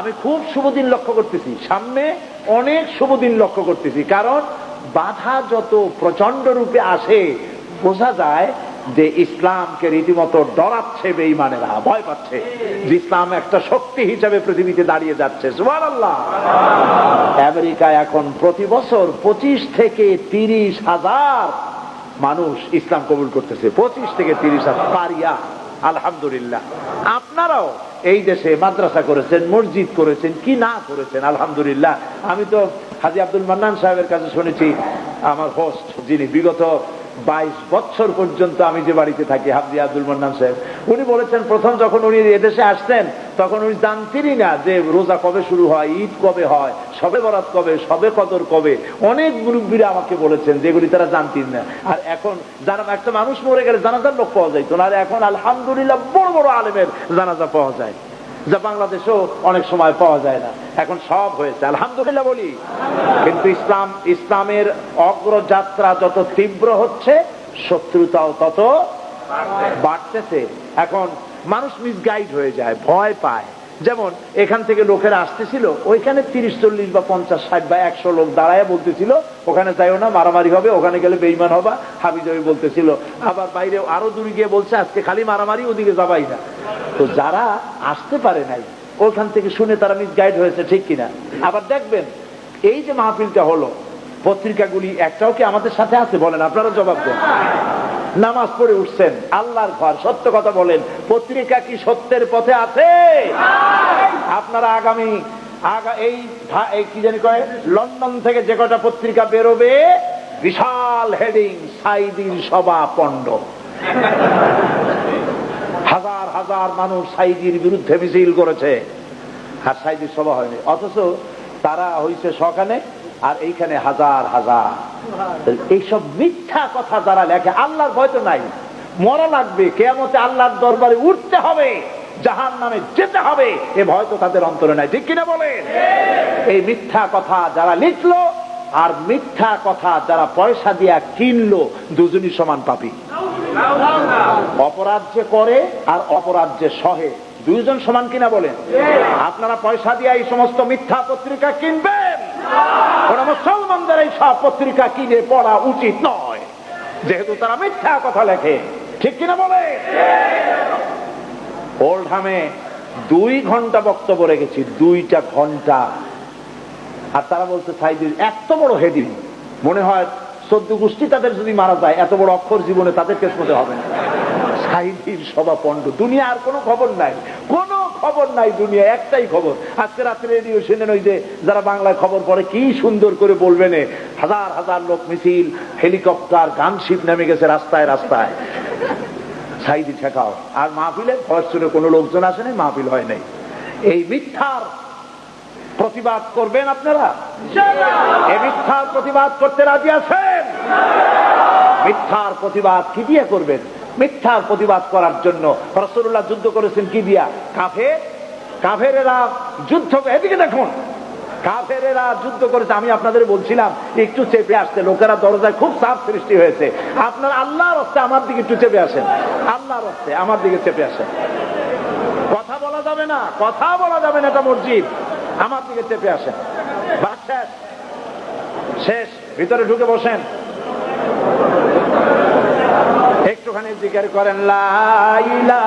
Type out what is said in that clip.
আমি খুব শুভ দিন লক্ষ্য করতেছি। সামনে অনেক শুভ দিন লক্ষ্য করতেছি। কারণ বাধা যত প্রচণ্ড রূপে আসে, বোঝা যায় যে ইসলামকে রীতিমতো ডরাচ্ছে বেইমানেরা ভয় পাচ্ছে যে ইসলাম একটা শক্তি হিসাবে পৃথিবীতে দাঁড়িয়ে যাচ্ছে। সুবহানাল্লাহ। আমেরিকায় এখন প্রতি বছর পঁচিশ থেকে তিরিশ হাজার মানুষ ইসলাম কবুল করতেছে। পঁচিশ থেকে তিরিশ হাজার পারিয়া। আলহামদুলিল্লাহ। আপনারাও এই দেশে মাদ্রাসা করেছেন, মসজিদ করেছেন, কি না করেছেন, আলহামদুলিল্লাহ। আমি তো হাজি আব্দুল মান্নান সাহেবের কাছে শুনেছি, আমার হোস্ট যিনি বিগত বাইশ বছর পর্যন্ত আমি যে বাড়িতে থাকি হাজি আব্দুল মান্নান সাহেব। উনি বলেছেন, প্রথম যখন উনি এদেশে আসতেন, তখন উনি জানতেনই না যে রোজা কবে শুরু হয়, ঈদ কবে হয়, সবে বরাত কবে, সবে কদর কবে। অনেক মুরব্বীরা আমাকে বলেছেন যেগুলি তারা জানতেন না। আর এখন জানা একটা মানুষ মরে গেলে জানাজার লোক পাওয়া যায় তো আর এখন আলহামদুলিল্লাহ বড় বড় আলেমের জানাজা পাওয়া যায়। যা বাংলাদেশেও অনেক সময় পাওয়া যায় না। এখন সব হয়েছে, আলহামদুলিল্লাহ বলি। কিন্তু ইসলাম, ইসলামের অগ্রযাত্রা যত তীব্র হচ্ছে, শত্রুতাও তত বাড়তেছে। এখন মানুষ মিসগাইড হয়ে যায়, ভয় পায়। যেমন, এখান থেকে লোকেরা আসতেছিল, ওইখানে তিরিশ, চল্লিশ বা পঞ্চাশ, ষাট বা একশো লোক দাঁড়ায় বলতেছিল, ওখানে যাইও না, মারামারি হবে, ওখানে গেলে বেইমান হবা হাবি জবি বলতেছিল। আবার বাইরে আরও দূরে গিয়ে বলছে, আজকে খালি মারামারি, ওদিকে যাবাই না। তো যারা আসতে পারে নাই ওখান থেকে শুনে তারা মিসগাইড হয়েছে, ঠিক কিনা? আবার দেখবেন, এই যে মাহফিলটা হলো, পত্রিকাগুলি একটাও কি আমাদের সাথে আছে? বলেন, আপনারা জবাব দেন। নামাজ পড়ে উঠছেন। আল্লাহর ঘর, সত্য কথা বলেন। পত্রিকা কি সত্যের পথে আছে? আপনারা আগামী, আগা, এই কি জানি কয়, লন্ডন থেকে যে কটা পত্রিকা বেরোবে, বিশাল হেডিং, সাইদির সভা পণ্ড। হাজার হাজার মানুষ সাইদির বিরুদ্ধে মিছিল করেছে। আর সাইদির সভা হয়নি। অথচ তারা হয়েছে সকালে আর এইখানে হাজার হাজার। এইসব মিথ্যা কথা যারা লেখে আল্লাহর ভয় তো নাই। মরা লাগবে কেয়ামতে আল্লাহর দরবারে উঠতে হবে জাহান নামে যেতে হবে এ ভয় তো তাদের অন্তরে নাই। ঠিক কিনা বলেন? এই মিথ্যা কথা যারা লিখলো আর মিথ্যা কথা যারা পয়সা দিয়া কিনলো দুজনই সমান পাপি। অপরাধ যে করে আর অপরাধ যে সহে দুইজন সমান কিনা বলেন? আপনারা পয়সা দিয়ে এই সমস্ত মিথ্যা পত্রিকা কিনবেন? ওরা মুসলমানদের এই সব পত্রিকা কিনে পড়া উচিত নয়। যেহেতু তারা মিথ্যা কথা লেখে। ঠিক কিনা বলে? ওল্ডহামে দুই ঘণ্টা বক্তব্য রেখেছি, দুইটা ঘণ্টা। আর তারা বলছে সাইদির এত বড় হেডিং। মনে হয় চোদ্দ গোষ্ঠী তাদের যদি মারা যায়, এত বড় অক্ষর জীবনে তাদের কেসমতে হবে না। সাইদির সভা পণ্ড দুনিয়া আর কোনো খবর নাই। কোনো খবর নাই দুনিয়া একটাই খবর। আজকে রাত্রে রেডিও শুনেন ওই যে যারা বাংলায় খবর পড়ে কি সুন্দর করে বলবেন হাজার হাজার লোক মিছিল হেলিকপ্টার গানশিপ নেমে গেছে রাস্তায় রাস্তায়। সাইদি ঠেকাও। আর মাহফিলে ফরচুনে কোনো লোকজন আসেনি মাহফিল হয় নাই। এই মিথ্যার প্রতিবাদ করবেন আপনারা? এই মিথ্যার প্রতিবাদ করতে রাজি আছেন? মিথ্যার প্রতিবাদ কি দিয়ে করবেন? মিথ্যার প্রতিবাদ করার জন্য। রসুল্লাহ যুদ্ধ করেছেন কি দিয়া? কাফে কাফেরেরা যুদ্ধ এদিকে দেখুন। কাফেরেরা যুদ্ধ করেছে, আমি আপনাদের বলছিলাম, একটু চেপে আসতে। লোকেরা দরজায় খুব চাপ সৃষ্টি হয়েছে। আপনার আল্লাহর হস্তে আমার দিকে একটু চেপে আসেন। আল্লাহর হস্তে আমার দিকে চেপে আসেন। কথা বলা যাবে না, কথা বলা যাবে না এটা মসজিদ। আমার দিকে চেপে আসেন। শেষ। শেষ। ভিতরে ঢুকে বসেন। একটুখানি জিজ্ঞাসা করেন লাইলা